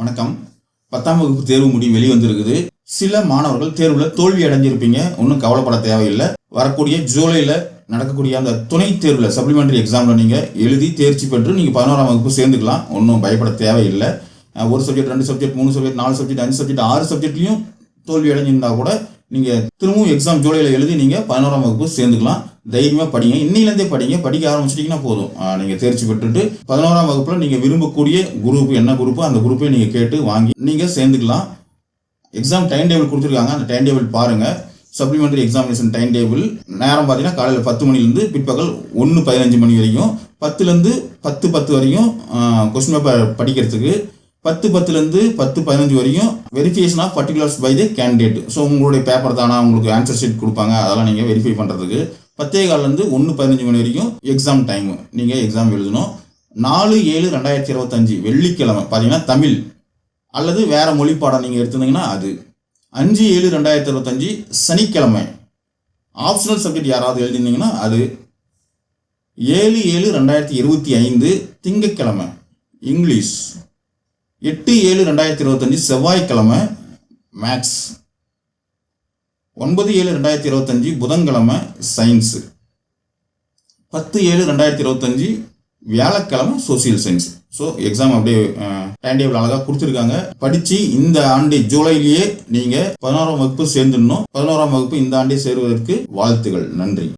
வணக்கம். பத்தாம் வகுப்பு தேர்வு முடிவு வெளிவந்திருக்குது. சில மாணவர்கள் தேர்வில் தோல்வி அடைஞ்சிருப்பீங்க. ஒன்றும் கவலைப்பட தேவையில்லை. வரக்கூடிய ஜூலையில் நடக்கக்கூடிய அந்த துணை தேர்வில் சப்ளிமெண்டரி எக்ஸாமில் நீங்கள் எழுதி தேர்ச்சி பெற்று நீங்கள் பதினோராம் வகுப்பு சேர்ந்துக்கலாம். ஒன்றும் பயப்பட தேவையில்லை. ஒரு சப்ஜெக்ட் ரெண்டு சப்ஜெக்ட் மூணு சப்ஜெக்ட் நாலு சப்ஜெக்ட் அஞ்சு சப்ஜெக்ட் ஆறு சப்ஜெக்ட்லையும் தோல்வி அடைஞ்சிருந்தா கூட நீங்கள் திரும்பவும் எக்ஸாம் ஜூலையில் எழுதி நீங்கள் பதினோராம் வகுப்பு சேர்ந்துக்கலாம். தைரியமாக படிங்க. இன்னிலேருந்தே படிங்க. படிக்க ஆரம்பிச்சிட்டிங்கன்னா போதும். நீங்கள் தேர்ச்சி பெற்றுட்டு பதினோராம் வகுப்பில் நீங்கள் விரும்பக்கூடிய குரூப் என்ன குரூப்போ அந்த குரூப்பை நீங்கள் கேட்டு வாங்கி நீங்கள் சேர்ந்துக்கலாம். எக்ஸாம் டைம் டேபிள் கொடுத்துருக்காங்க. அந்த டைம் டேபிள் பாருங்கள் சப்ளிமெண்ட்ரி எக்ஸாமினேஷன் டைம் டேபிள் நேரம் பார்த்தீங்கன்னா காலையில் பத்து மணிலேருந்து பிற்பகல் ஒன்று பதினஞ்சு மணி வரைக்கும். பத்துலேருந்து பத்து பத்து வரையும் கொஸ்டின் பேப்பர் படிக்கிறதுக்கு பத்து பத்துலேருந்து பத்து பதினஞ்சு வரையும் verification of particulars by the candidate so உங்களுடைய பேப்பர் தானா? உங்களுக்கு ஆன்சர் ஷீட் கொடுப்பாங்க. அதெல்லாம் நீங்கள் வெரிஃபை பண்ணுறதுக்கு பத்தே காலிலேருந்து ஒன்று பதினஞ்சு மணி வரைக்கும் எக்ஸாம் டைமு நீங்கள் எக்ஸாம் எழுதணும். நாலு ஏழு ரெண்டாயிரத்தி இருபத்தஞ்சு வெள்ளிக்கிழமை. பார்த்தீங்கன்னா தமிழ் அல்லது வேறு மொழி பாடம் நீங்கள் எடுத்திருந்தீங்கன்னா அது. அஞ்சு ஏழு ரெண்டாயிரத்தி இருபத்தஞ்சு சனிக்கிழமை. ஆப்ஷனல் சப்ஜெக்ட் யாராவது எழுதியிருந்தீங்கன்னா அது. ஏழு ஏழு ரெண்டாயிரத்தி இருபத்தி ஐந்து திங்கட்கிழமை இங்கிலீஷ் எட்டு ஏழு ரெண்டாயிரத்தி இருபத்தஞ்சி செவ்வாய்க்கிழமை மேக்ஸ் ஒன்பது ஏழு ரெண்டாயிரத்தி இருபத்தஞ்சு புதன்கிழமை சயின்ஸு பத்து ஏழு ரெண்டாயிரத்தி இருபத்தஞ்சி வியாழக்கிழமை சோசியல் சயின்ஸ் ஸோ எக்ஸாம் அப்படியே டைம் டேபிள் அழகாக கொடுத்துருக்காங்க. படித்து இந்த ஆண்டு ஜூலையிலேயே நீங்கள் பதினோராம் வகுப்பு சேர்ந்துடணும். பதினோராம் வகுப்பு இந்த ஆண்டே சேருவதற்கு வாழ்த்துகள் நன்றி.